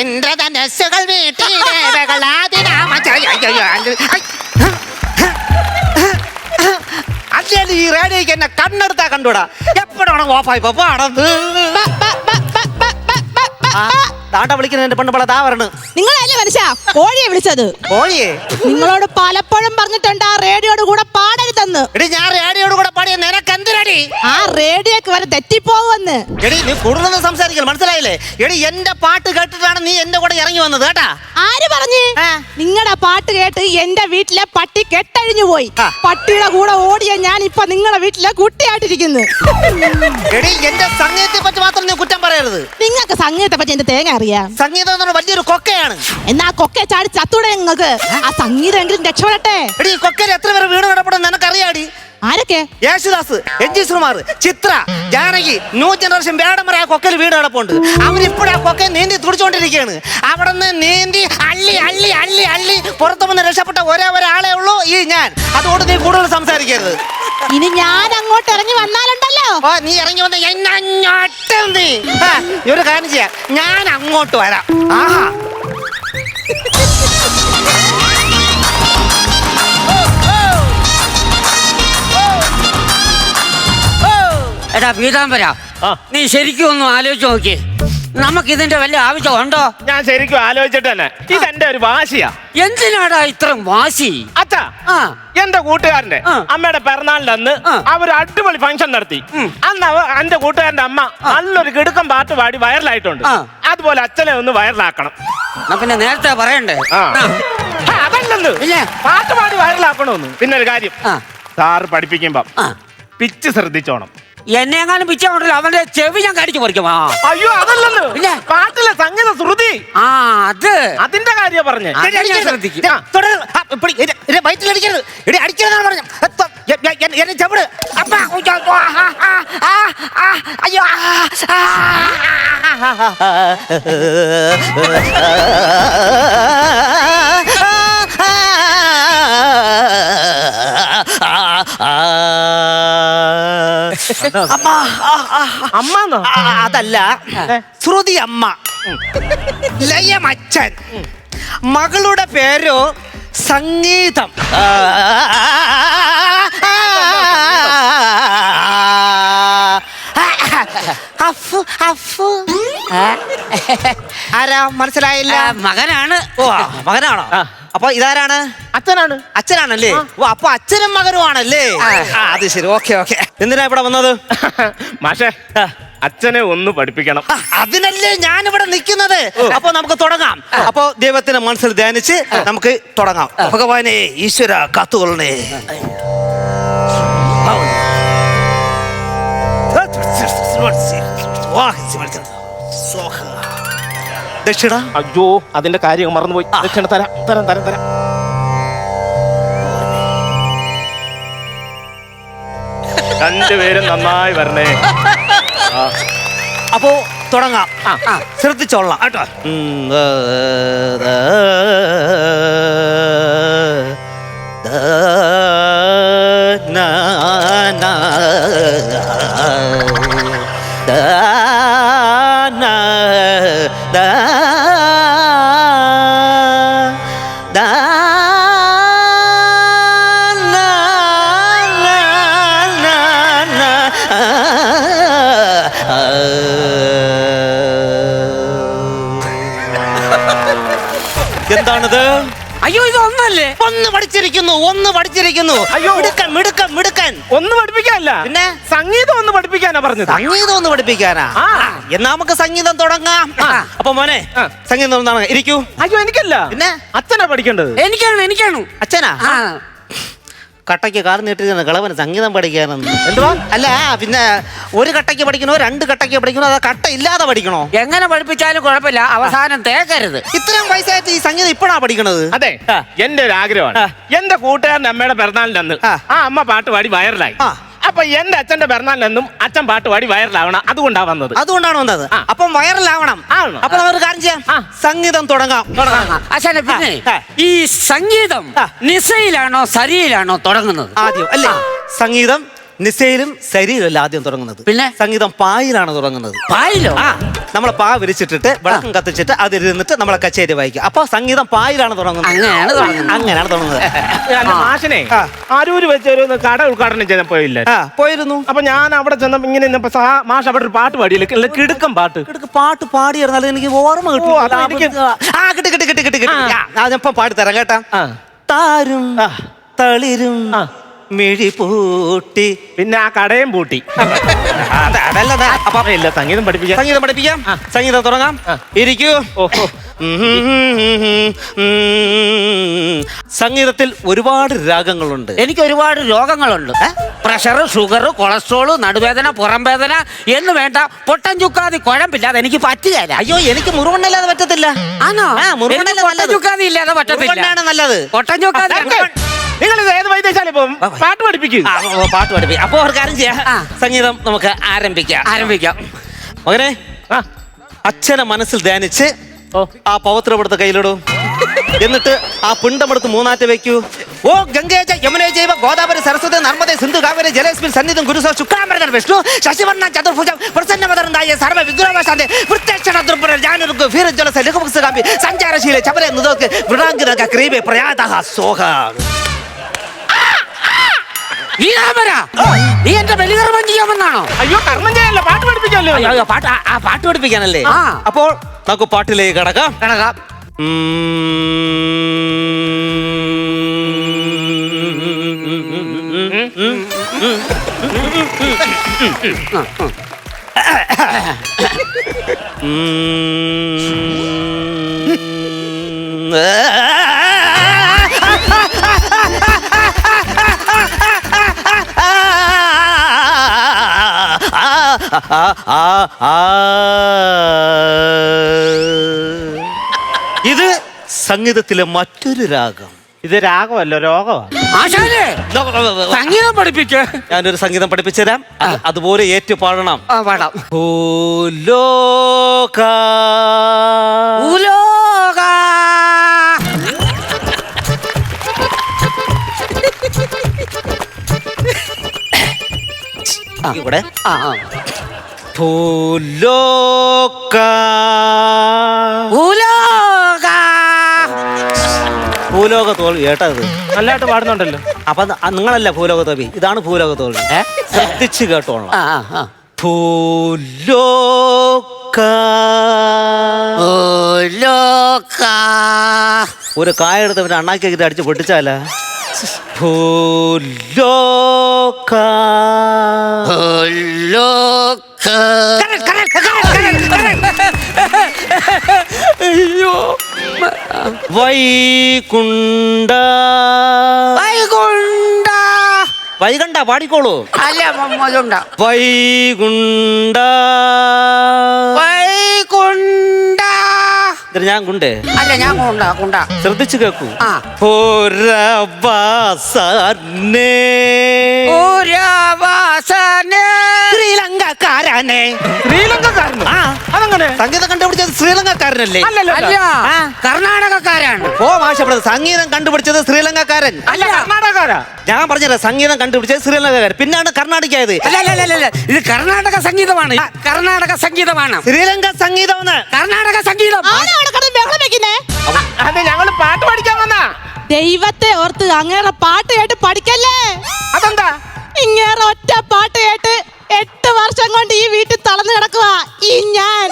ഇന്ദ്രധനസ്സുകൾ അല്ലെങ്കിൽ ഈ റേഡിയോക്ക് എന്നെ കണ്ണെടുത്താ കണ്ടൂടാ. എപ്പോഴാണ് ഓഫായി പാടന്ന് താണ്ട വിളിക്കുന്ന എന്റെ പെണ്ണുമ്പള താ വരണ്. നിങ്ങളല്ലേ മനുഷ്യ? കോഴിയെ വിളിച്ചത്. കോഴിയെ? നിങ്ങളോട് പലപ്പോഴും പറഞ്ഞിട്ടുണ്ട് ആ റേഡിയോയുടെ കൂടെ പാടരുതെന്ന്. എടി ഞാൻ റേഡിയോട് കൂടെ പാടിയ നിനക്ക് എന്തിനടി ആ റേഡിയോക്ക് വരെ തെറ്റിപ്പോവെന്ന് എടി നീ കൂടുതലൊന്നും സംസാരിക്കണം മനസ്സിലായില്ലേ? എടി എന്റെ പാട്ട് കേട്ടിട്ടാണ് നീ എന്റെ കൂടെ ഇറങ്ങി വന്നത് കേട്ടാ? ആര് പറഞ്ഞു. നിങ്ങളുടെ പാട്ട് കേട്ട് എന്റെ വീട്ടിലെ പട്ടി കെട്ടഴിഞ്ഞു പോയി. പട്ടിയുടെ കൂടെ ഓടിയ ഞാൻ ഇപ്പൊ നിങ്ങളുടെ വീട്ടിലെ കുട്ടിയായിട്ടിരിക്കുന്നു. എടി എന്റെ സംഗീതത്തെ പറ്റി മാത്രം നീ കുറ്റം പറയരുത്. നിങ്ങൾക്ക് സംഗീതത്തെ പറ്റി എന്റെ തേങ്ങ അറിയാം സംഗീതം എന്ന് പറഞ്ഞാൽ വലിയൊരു കൊക്കയാണ്. എന്നാ കൊക്കെ ചാടി ചത്തൂടെ നിങ്ങൾക്ക് ആ സംഗീതം എങ്കിലും രക്ഷപ്പെടട്ടെ. എടി ഈ കൊക്കയിൽ എത്ര പേര് വീണ് കിടപ്പെടും നിനക്കറിയാടി? ആരൊക്കെ? യേശുദാസ് എൻ ജി ശ്രീമാർ ചിത്ര ജാനകി ന്യൂ ജനറേഷൻ വേടമറ ആ കൊക്കയിൽ വീട് കിടപ്പുണ്ട്. അവരിപ്പോഴും ആ കൊക്കയെ നീന്തി തുടിച്ചുകൊണ്ടിരിക്കുകയാണ്. അവിടെ നിന്ന് നീന്തി അള്ളി അള്ളി അള്ളി അള്ളി പുറത്തു വന്ന് രക്ഷപ്പെട്ട ഒരേ ഒരാളെ ഉള്ളൂ ഈ ഞാൻ. അതുകൊണ്ട് നീ കൂടുതൽ സംസാരിക്കരുത്. ഇനി ഞാൻ അങ്ങോട്ട് ഇറങ്ങി വന്നാലുണ്ടല്ലോ ഓ നീ ഇറങ്ങി വന്ന. എന്നെ അങ്ങോട്ട് നീ. ആ, നീ ഒരു കാര്യം ചെയ്യാം. ഞാൻ അങ്ങോട്ട് വരാം. ആഹാ. എടാ പീതാംബര ആ. നീ ശരിക്കും ഒന്ന് ആലോചിച്ച് നോക്കി നമുക്ക് ഇതിന്റെ ആവശ്യം ഉണ്ടോ ഞാൻ ശരിക്കും ആലോചിച്ചിട്ട് തന്നെ. ഇതെന്റെ ഒരു വാശിയാ. എന്തിനാടാ ഇത്ര വാശി? ആ. എന്റെ കൂട്ടുകാരന്റെ ആ. അമ്മയുടെ പിറന്നാളിന്റെ അന്ന് ആ. അവർ അടിപൊളി ഫംഗ്ഷൻ നടത്തി. അന്ന് അവ എന്റെ കൂട്ടുകാരന്റെ അമ്മ നല്ലൊരു കിടുക്കം പാട്ട് പാടി വൈറലായിട്ടുണ്ട്. ആ. അതുപോലെ അച്ഛനെ ഒന്ന് വൈറലാക്കണം. എന്നാ പിന്നെ നേരത്തെ പറയണ്ടേ? ആ. പാട്ട് പാടി വൈറലാക്കണമെന്ന്. പിന്നെ ഒരു കാര്യം. ആ. സാറ് പഠിപ്പിക്കുമ്പം ആ. പിച്ച് ശ്രദ്ധിച്ചോണം. എന്നെ എങ്ങാനും പിച്ചുണ്ടല്ലോ അവന്റെ ചെവി ഞാൻ കടിച്ചു പറിക്കും ആ അയ്യോ അതല്ലല്ലോ ഇല്ലേ? പാട്ടിലെ സംഗീത ശ്രുതി ആ അത് അതിന്റെ കാര്യം പറഞ്ഞേ അത് ഞാൻ. ശ്രദ്ധിക്കും. ദേ, തുടരുത്. ആ, പിടി. എന്നെ- ചവിട്. അപ്പാ, ഉയ്യോ, ആ, ആ, ആ, ആ, അയ്യോ, ആ, ആ, ആ, അമ്മാന്നോ? ആ, അതല്ല. ശ്രുതി അമ്മ. ലയമച്ചൻ. മകളുടെ പേരോ സംഗീതം. അഫു, അഫു. ആരാ? മനസ്സിലായില്ല. മകനാണ്. ഓ മകനാണോ. അപ്പൊ ഇതാരാണ്? അച്ഛനാണ്. അച്ഛനാണല്ലേ? ഓ അപ്പൊ അച്ഛനും മകനും ആണല്ലേ? ആ. അത് ശരി. Okay okay. എന്തിനാ ഇവിടെ വന്നത്? മാഷേ അച്ഛനെ ഒന്ന് പഠിപ്പിക്കണം. അതിനല്ലേ ഞാൻ ഞാനിവിടെ നിൽക്കുന്നത്. അപ്പൊ നമുക്ക് തുടങ്ങാം. അപ്പൊ ദൈവത്തിന്റെ മനസ്സിൽ ധ്യാനിച്ച് നമുക്ക് തുടങ്ങാം. ഭഗവാനെ ഈശ്വര കാത്തുകൊള്ളണേ. ദക്ഷിണ അയ്യോ അതിന്റെ കാര്യം മറന്നുപോയി. ദക്ഷിണ തരാം തരാം തരാം തരാം. രണ്ടുപേരും നന്നായി വരണേ. അപ്പോ തുടങ്ങാം. ശ്രദ്ധിച്ചോളാം കേട്ടോ. ദ, ന, ദ, എന്താണിത്? അയ്യോ ഇത് ഒന്നല്ലേ? ഒന്ന് പഠിച്ചിരിക്കുന്നു ഒന്ന് പഠിച്ചിരിക്കുന്നു. അയ്യോ. മിടുക്കൻ മിടുക്കൻ മിടുക്കൻ. ഒന്ന് പഠിപ്പിക്കാനല്ല. പിന്നെ? സംഗീതം ഒന്ന് പഠിപ്പിക്കാനാ പറഞ്ഞത്. സംഗീതം ഒന്ന് പഠിപ്പിക്കാനാ? ആ. എന്നാ നമുക്ക് സംഗീതം തുടങ്ങാം. ആ. അപ്പൊ മോനെ ആ. സംഗീതം തുടങ്ങാം. ഇരിക്കൂ. അയ്യോ എനിക്കല്ല. പിന്നെ? അച്ഛനാ പഠിക്കേണ്ടത്. എനിക്കാണ് എനിക്കാണ്. അച്ഛനാ? ആ. കട്ടയ്ക്ക് കാർ നീട്ടിരുന്ന കളവന് സംഗീതം പഠിക്കാനെന്ന്. എന്തുവാ? അല്ല പിന്നെ ഒരു കട്ടയ്ക്ക് പഠിക്കണോ രണ്ട് കട്ടയ്ക്ക് പഠിക്കണോ അതോ കട്ട ഇല്ലാതെ പഠിക്കണോ? എങ്ങനെ പഠിപ്പിച്ചാലും കുഴപ്പമില്ല അവസാനം തേക്കരുത്. ഇത്രയും വയസ്സായിട്ട് ഈ സംഗീതം ഇപ്പോഴാ പഠിക്കണത്? അതെ എന്റെ ഒരു ആഗ്രഹമാണ്. എന്റെ കൂട്ടുകാരൻ അമ്മയുടെ പിറന്നാളിന്റെ അന്ന് ആ. അമ്മ പാട്ട് പാടി വൈറലായി. ആ. അപ്പൊ എന്റെ അച്ഛന്റെ പിറന്നാളിനെന്നും അച്ഛൻ പാട്ട് പാടി വൈറലാവണം. അതുകൊണ്ടാണ് വന്നത്. അതുകൊണ്ടാണ് വന്നത്? ആ. അപ്പം വൈറലാവണം. ആവണം. അപ്പൊ നമുക്ക് കാര്യം ചെയ്യാം. ആ. സംഗീതം തുടങ്ങാം. അച്ഛനെ പിന്നെ ആ. ഈ സംഗീതം. നിസയിലാണോ സരിയിലാണോ തുടങ്ങുന്നത്? ആദ്യം അല്ലേ? സംഗീതം നിസയിലും സരിയിലല്ല ആദ്യം തുടങ്ങുന്നത്. പിന്നെ? സംഗീതം പായിലാണ് തുടങ്ങുന്നത്. പായിലോ? ആ നമ്മളെ പാ വിരിച്ചിട്ടിട്ട് വിളക്കം കത്തിച്ചിട്ട് അതിരുന്നിട്ട് നമ്മളെ കച്ചേരി വായിക്കും. അപ്പൊ സംഗീതം പായിലാണ് തുടങ്ങുന്നത്. അങ്ങനെയാണ് തുടങ്ങുന്നത്. അങ്ങനെയാണ് തുടങ്ങുന്നത്. അല്ല, മാഷിനെ ആ. അരൂര് വെച്ച് ഒരു കട ഉദ്ഘാടനം ചെയ്തപ്പോ ഇല്ല? ആ പോയിരുന്നു. അപ്പൊ ഞാൻ അവിടെ ചെന്നപ്പോ ഇങ്ങനെ മാഷ സാ- മാഷ് അവിടെ ഒരു പാട്ട് പാടിയില്ല? ഇല്ല, കിടുക്കം പാട്ട്. ഇടയ്ക്ക് പാട്ട് പാടിയിരുന്നാലും എനിക്ക് ഓർമ്മ കിട്ടും ഓ, അത് എനിക്ക് ആ കിട്ടി കിട്ടി കിട്ടി കിട്ടി കിട്ടി. ആ. ആ, ഞാൻ ഇപ്പൊ പാടിത്തരാം കേട്ടാ. ആ. താരും തളിരും ആ. മിഴി പൂട്ടി. പിന്നെ ആ കടയും പൂട്ടി. അത- അതല്ല അത്. അപ്പൊ ഇല്ല സംഗീതം പഠിപ്പിക്കാം. സംഗീതം പഠിപ്പിക്കാം. സംഗീതം തുടങ്ങാം. ഇരിക്കൂ. സംഗീതത്തിൽ ഒരുപാട് രാഗങ്ങളുണ്ട്. എനിക്ക് ഒരുപാട് രോഗങ്ങളുണ്ട്. പ്രഷർ ഷുഗർ കൊളസ്ട്രോൾ നടുവേദന പുറം വേദന എന്ന് വേണ്ട. പൊട്ടൻ ചുക്കാതി കുഴമ്പില്ലാതെ എനിക്ക് പറ്റുകയില്ല. അയ്യോ എനിക്ക് മുറുകൊണ്ടല്ലാതെ പറ്റത്തില്ല. ആണോ? മുറുകൊണ്ടല്ലാതെ എനിക്ക് പൊട്ടൻ നല്ലത്. ചുക്കാതി ഇല്ലാതെ പറ്റത്തില്ല. നല്ലത്. പൊട്ടൻ ചുക്കാതി നിങ്ങൾ ഇത് ഏത് വൈദ്യശാല ഇപ്പം പാട്ട് പഠിപ്പിക്കും. ആ, ഓ, പാട്ട് പഠിപ്പിക്കാം അപ്പൊ ഒരു കാര്യം ചെയ്യാം. ആ. സംഗീതം നമുക്ക് ആരംഭിക്കാം. ആരംഭിക്കാം. മകനെ ആ. അച്ഛനെ മനസ്സിൽ ധ്യാനിച്ച് ഓ. ആ പവിത്രമെടുത്ത് കയ്യിലിടൂ. എന്നിട്ട് ആ പിണ്ടമെടുത്ത് മൂന്നാറ്റ വെക്കൂ ഓ ഗംഗേജ യമുനേ ജൈവ ഗോദാവരി സരസ്വതി നർമ്മദേ സിന്ധു കാവേരി ജലേസ്മിൻ സന്നിധം ഗുരുസോ ശുക്രാമരൻ വിഷ്ണു ശശിവർണ ചതുർഭുജം പ്രസന്നമതരണ്ടായ സർവ വിഗ്രഹശാന്തി വൃത്തേക്ഷണ ദുർബല ജാനുരുഗ് വീരജ്വലസ ലഘുമുക്സകാമ്പി സഞ്ചാരശീല ചവരെ നുദോക്ക് വൃണാങ്കിനക ക്രീബെ പ്രയാതഹ സോഹ. നീ രാമര നീ എന്റെ ബലികർമ്മം ചെയ്യാമെന്നാണോ അയ്യോ കർമ്മം ചെയ്യാനല്ല പാട്ട് പഠിപ്പിക്കാമല്ലോ അയ്യോ, പാട്ട് ആ- പാട്ട് പഠിപ്പിക്കാനല്ലേ ആ. അപ്പോൾ നമുക്ക് പാട്ടിലേക്ക് കടക്കാം കണക്കാം ഇത് സംഗീതത്തിലെ മറ്റൊരു രാഗം. ഇത് രാഗമല്ല രോഗമാണ്. ആശാനെ സംഗീതം പഠിപ്പിക്ക്. ഞാനൊരു സംഗീതം പഠിപ്പിച്ചു തരാം അത് അതുപോലെ ഏറ്റു പാടണം ആ പാടാം. ഭൂലോക. ഇവിടെ. ആ ആ. ഭൂലോക. ഉലോക ഭൂലോക തോൽവി കേട്ടത് നല്ലതായിട്ട് പാടുന്നുണ്ടല്ലോ. അപ്പൊ നിങ്ങളല്ല ഭൂലോക തോൽവി? ഇതാണ് ഭൂലോക തോൽവി. ശ്രദ്ധിച്ച് കേട്ടോളാം ആ ആ, ആ. ഭൂലോക. ഉലോക ഒരു കായെടുത്ത് അണ്ണാക്കി അടിച്ച് പൊട്ടിച്ചാല? ഭൂലോക ഉലോക അയ്യോ. വൈകുണ്ഠ. വൈകുണ്ഠ. വൈകണ്ഠ പാടിക്കോളൂ. അല്ല മമ്മതുണ്ട വൈകുണ്ട ഇതിന് ഞാൻ കുണ്ടേ അല്ല ഞാൻ കൊണ്ടാ കൊണ്ടാ ശ്രദ്ധിച്ചു കേക്കൂ ആ. പുരവാസനെ പുരവാസനെ ശ്രീലങ്കക്കാരനെ? ശ്രീലങ്കക്കാരൻ ആ. അതങ്ങനെ? സംഗീതം കണ്ടുപിടിച്ചത് ശ്രീലങ്കക്കാരനല്ലേ? അല്ലല്ലോ അല്ല കർണാടകക്കാരാണ്. ഓ മാഷപ്പെടുന്നത് സംഗീതം കണ്ടുപിടിച്ചത് ശ്രീലങ്കക്കാരൻ. അല്ല കർണാടകക്കാരാ? ഞാൻ പറഞ്ഞത് സംഗീതം കണ്ടുപിടിച്ചത് ശ്രീലങ്കക്കാരൻ. പിന്നാണ് അല്ല, അല്ല ഇത് കർണാടക സംഗീതമാണ്. കർണാടക സംഗീതമാണ്. ശ്രീലങ്ക സംഗീതമാണ്. കർണാടക സംഗീതം. അതെ ഞങ്ങൾ പാട്ട് പഠിക്കാൻ വന്നാ. ദൈവത്തെ ഓർത്ത് അങ്ങേറെ പാട്ട് കേട്ട് പഠിക്കല്ലേ? അതെന്താ? ഇങ്ങേറെ ഒറ്റ പാട്ട് കേട്ട് എട്ട് വർഷം കൊണ്ട് ഈ വീട്ടിൽ തളർന്നു കിടക്കുക ഈ ഞാൻ.